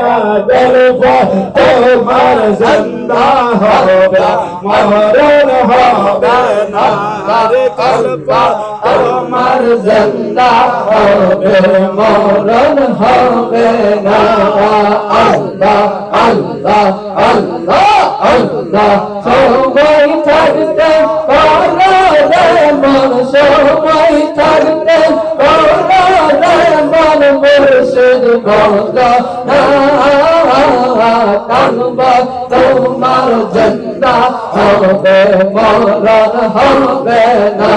গল্প তোমার জিন্দা হবে মরণ হবে না রে গল্প তোমার জিন্দা হবে মরণ হবে না আল্লাহ আল্লাহ আল্লাহ আল্লাহ সবাই তোমার জন্দা হবে, মরণ হবে না।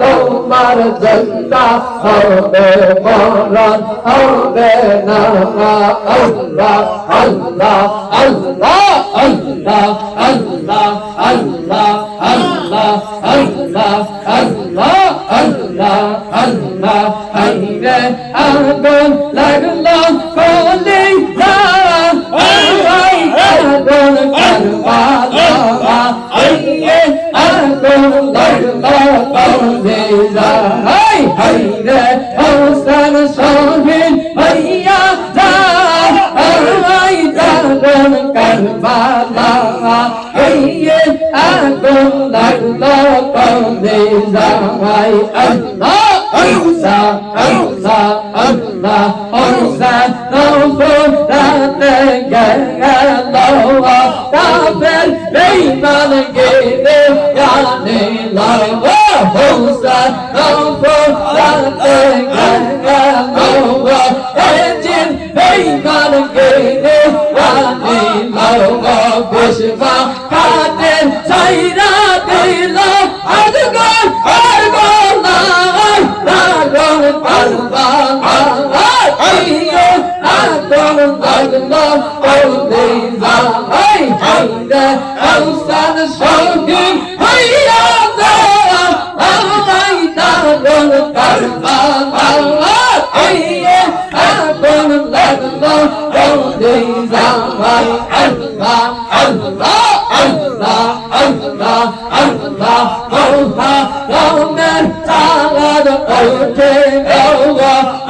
তোমার জন্দা হবে, মরণ হবে না। আল্লাহ আল্লাহ আল্লাহ আল্লাহ আল্লাহ আল্লাহ আল্লাহ আল্লাহ। আল্লাহ আল্লাহ আইরে আগুন লাগল কলি আগুন করবালা আইরে আগুন লাগল কলি হাইরে নাই আল্লাহ আরসা আরসা আল্লাহ আরসা নফর রাতে গেল কাফের বেঈমান গেলে, জানে লাওয়া হুসা নফর রাতে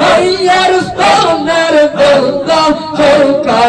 Oh, yeah.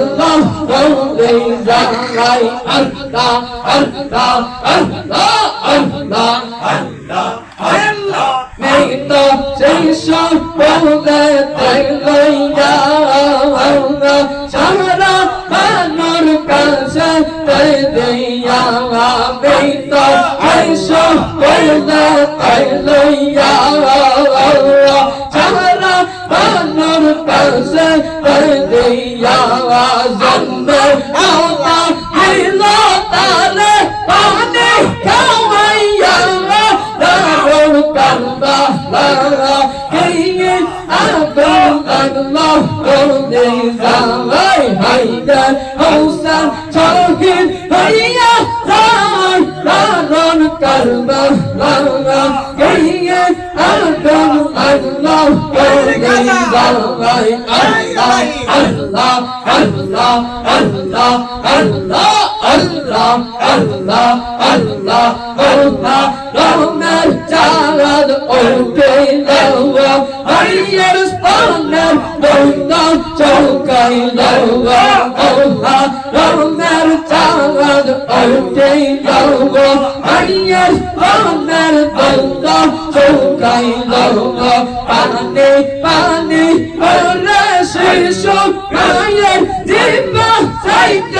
Allah Mawlayla Lai Allah Allah Allah Allah Allah Allah Neyda Ceysha Mawla Taylayya Allah Şahra Manur Kalsa Taydayya Neyda Ceysha Mawla Taylayya Zandar, Zandar, Zandar, Zandar, Allah Omeyza Hay Haydar Hausan Tawhid Hayya Zaman Raron Kalba Rara Gayyan Adam Allah Omeyza Hay Allah Allah Allah Allah Allah Allah Allah Allah Allah Rahmer çağladı orkaylarla Her yer ıspanem boydan çokaylarla Allah Rahmer çağladı orkaylarla Her yer ıspanem boydan çokaylarla Pani pani öyle şişo Gayet. Dibah saydı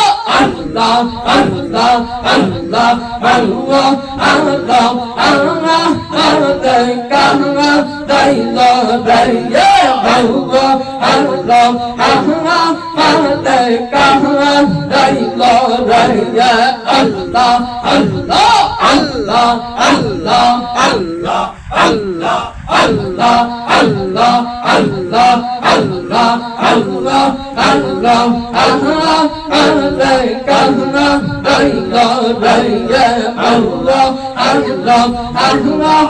লাগল বলে যাওয়াই হইরে ঔসান শহীদ হইয়া তোমায় দারুণ করবা লাগা হইয়ে আগুন লাগল বলে যাই আল্লাহ আল্লাহ আল্লাহ আল্লাহ আল্লাহ আল্লাহ আল্লাহ আল্লাহ আল্লাহ আল্লাহ আল্লাহ কাহা দাইল দাইয়া আল্লাহ আল্লাহ আল্লাহ আল্লাহ কাহা দাইল দাইয়া আল্লাহ আল্লাহ আল্লাহ আল্লাহ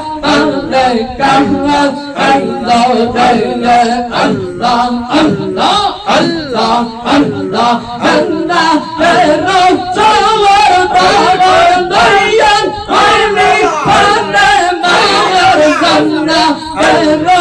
আল্লাহ আল্লাহ আল্লাহ আল্লাহ আল্লাহ আল্লাহ আল্লাহ আল্লাহ আল্লাহ আল্লাহ কাহনা দাইলা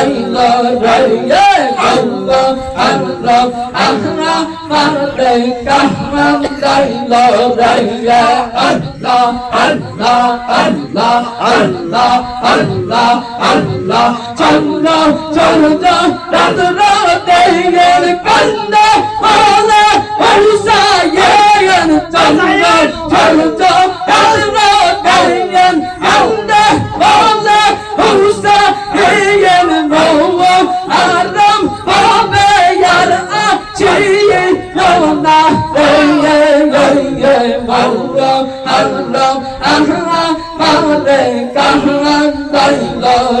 আল্লাহ রাইয়া আল্লাহ আল্লাহ আহরা মারতে কাহরাম দাইলা রাইয়া আল্লাহ আল্লাহ আল্লাহ আল্লাহ আল্লাহ আল্লাহ চন্দ্র চন্দ্র রাত্র দেহের কান্দ মালা বর্ষা ইয়ান চন্দ্র চন্দ্র রাত্র দেহের কান্দ মালা বর্ষা Allah